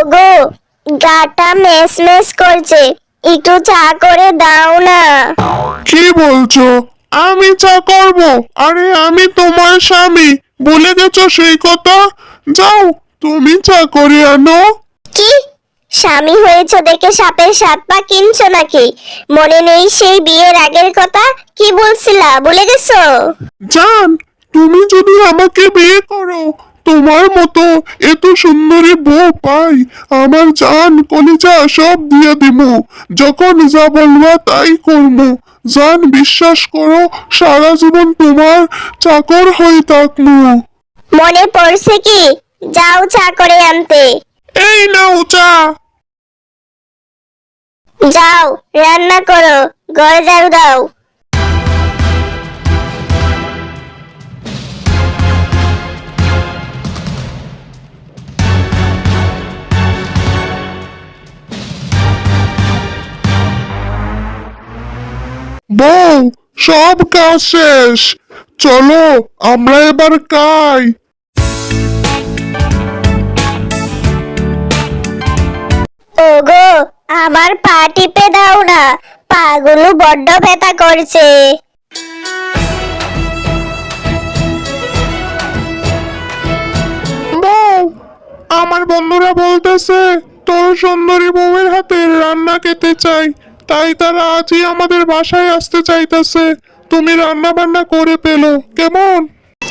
ওগো গাটা mace mace করছে। একটু চা করে দাও না। কি বলছো? আমি চা করব? আরে আমি তোমার স্বামী। ভুলে গেছো সেই কথা? যাও তুমি চা করে আনো। কি? স্বামী হয়েছে দেখে সাপের সাত পা কিনছো নাকি? মনে নেই সেই বিয়ের আগের কথা? কি বলছিলা? ভুলে গেছো? জান তুমি যদি আমাকে বিয়ে করো তোমার মতো এত সুন্দরী বউ পাই আমার জান কলিজা সব দিয়ে দিব যখন যা বলবা তাই করব জান বিশ্বাস করো সারা জীবন তোমার চাকর হয়ে থাকব মনে পড়ছে কি? যাও চা করে আনতে। এই নাও চা। যাও রান্না করো। ঘর ঝাড়ু দাও। বউ সব কাজ শেষ। চলো আমরা এবার কাই ওগো আমার পা টিপে দাও না। পাগুলো বড্ড ব্যথা করছে। বউ আমার বন্ধুরা বলতেছে তোর সুন্দরী বউয়ের হাতের রান্না খেতে চাই। তাই তারা আজই আমাদের বাসায় আসতে চাইতেছে। তুমি রান্না বান্না করে পেল কেমন?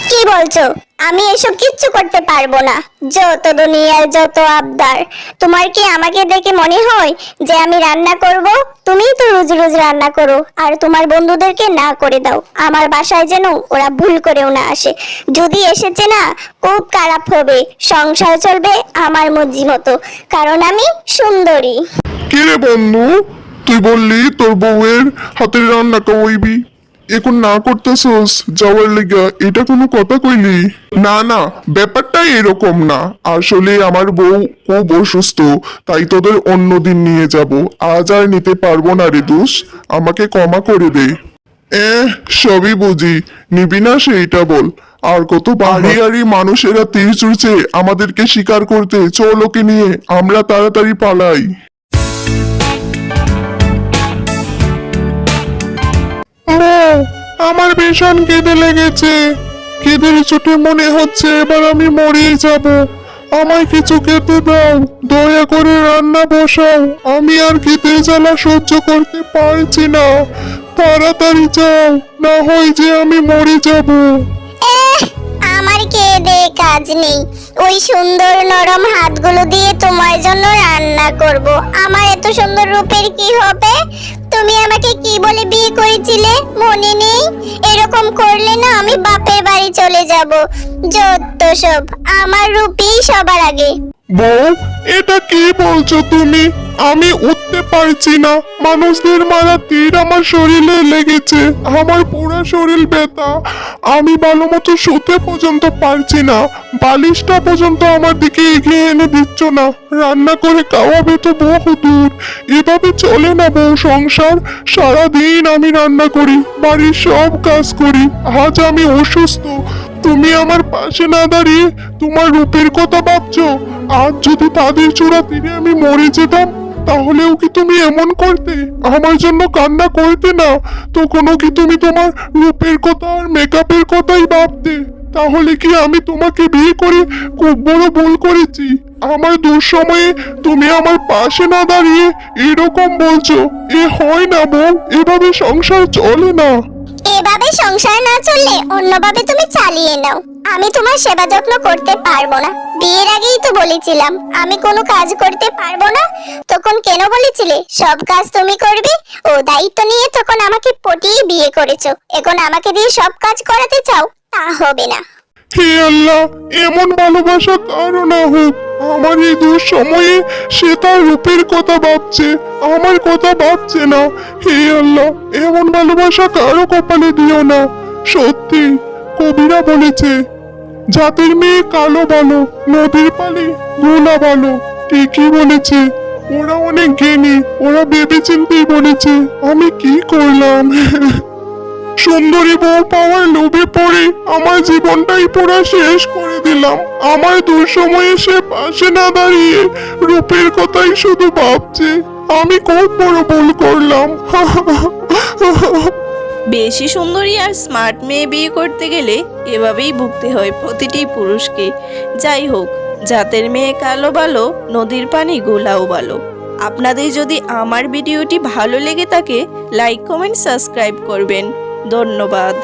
কি বলছো? আমি এসব কিচ্ছু করতে পারব না। যত দুনিয়ার যত আবদার। তোমার কি আমাকে দেখে মনে হয় যে আমি রান্না করব? তুমিই তো রোজ রোজ রান্না করো আর তোমার বন্ধুদেরকে না করে দাও। আমার বাসায় যেন ওরা ভুল করেও না আসে। যদি এসেছে না খুব খারাপ হবে। সংসার চলবে আমার মর্জি মতো কারণ আমি সুন্দরী। কিরে বন্ধু? তুই বললি তোর বউয়ের হাতের রান্না কইবি এখন না করতেছস যাওয়ার লেগা এটা কোনো কথা কইলি? না না ব্যাপারটা এরকম না। আসলে আমার বউ খুব অসুস্থ তাই তোদের অন্যদিন নিয়ে যাব। আজ আর নিতে পারব না রে দোষ আমাকে ক্ষমা করে দে। এ সবই বুঝি। নিবি না সেইটা বল। আর কত বাড়ি গাড়ি মানুষেরা তীর চুরছে আমাদেরকে শিকার করতে। চল ওকে নিয়ে আমরা তাড়াতাড়ি পালাই। আমার ভীষণ কেঁদে লেগেছে। কেঁদের চোটে মনে হচ্ছে, এবার আমি মরেই যাব। আমায় কিছু খেতে দাও, দয়া করে রান্না বসাও। আমি আর খেতে জ্বালা সহ্য করতে পারছি না। তাড়াতাড়ি যাও, না হয় যে আমি মরে যাব। কাজ নেই। ওই সুন্দর নরম হাতগুলো দিয়ে তোমার জন্য রান্না করব। আমার এত সুন্দর রূপের কি হবে? তুমি আমাকে কি বলে বিয়ে করেছিলে? মনে নেই? এরকম করলে না আমি বাপের বাড়ি চলে যাব। যত সব, আমার রূপই সবার আগে। বউ, এটা কি বলছো তুমি? আমি উঠতে পারছি না। মানুষদের মারা তীর আমার শরীরে লেগেছে। আমার পুরো শরীর ব্যথা। আমি ভালো মতো শুতে পর্যন্ত পারছি না। বালিশটা পর্যন্ত আমার দিকে এগিয়ে এনে দিচ্ছ না। রান্না করে খাওয়াবে তো বহু দূর এভাবে চলে না বউ সংসার। সারাদিন আমি রান্না করি, বাড়ির সব কাজ করি। আজ আমি অসুস্থ। তুমি আমার পাশে না দাঁড়িয়ে তোমার রূপের কথা ভাবছ। আজ যদি তাদের চূড়া তীরে আমি মরে যেতাম তাহলেও কি তুমি এমন করতে? আমার জন্য কান্না করতে না। তখনও কি তুমি তোমার রূপের কথা আর মেকআপের কথাই ভাবতে? তাহলে কি আমি তোমাকে বিয়ে করে খুব বড় ভুল করেছি? আমার দুঃসময়ে তুমি আমার পাশে না দাঁড়িয়ে এরকম বলছো। এ হয় না বউ, এভাবে সংসার চলে না। এভাবে সংসার না চললে অন্যভাবে তুমি চালিয়ে নাও। আমি তোমার সেবা যত্ন করতে পারব না। বিয়ের আগেই তো বলেছিলাম, আমি কোনো কাজ করতে পারব না। তখন কেন বলেছিলে, সব কাজ তুমি করবে, ও দায়িত্ব নিয়ে তখন আমাকে পটিয়ে বিয়ে করেছ। এখন আমাকে দিয়ে সব কাজ করাতে চাও, তা হবে না। হে আল্লাহ, এমন ভালোবাসা কারও না হোক। আমার এই দুঃসময়ে সে তার রূপের কথা ভাবছে, আমার কথা ভাবছে না। হে আল্লাহ, এমন ভালোবাসা কারও কপালে দিও না। সত্যি, কবিরা বলেছে জাতের মেয়ে কালো ভালো, নদীর পালে গোলা ভালো, ঠিকই বলেছে। ওরা অনেক জ্ঞানী ওরা ভেবে চিন্তেই বলেছে, আমি কি করলাম? সুন্দরী বউ পাওয়ার লোভে পড়ে আমার জীবনটাই পুরো শেষ করে দিলাম। আমার দুঃসময়ে সে পাশে না দাঁড়িয়ে রূপের কথাই শুধু ভাবছে, আমি খুব বড় ভুল করলাম। বেশি সুন্দরী আর স্মার্ট মেয়ে বিয়ে করতে গেলে এভাবেই ভুগতে হয় প্রতিটি পুরুষকে। যাই হোক, জাতের মেয়ে কালো ভালো নদীর পানি গোলাও ভালো আপনাদের যদি আমার ভিডিওটি ভালো লেগে থাকে লাইক কমেন্ট সাবস্ক্রাইব করবেন। ধন্যবাদ।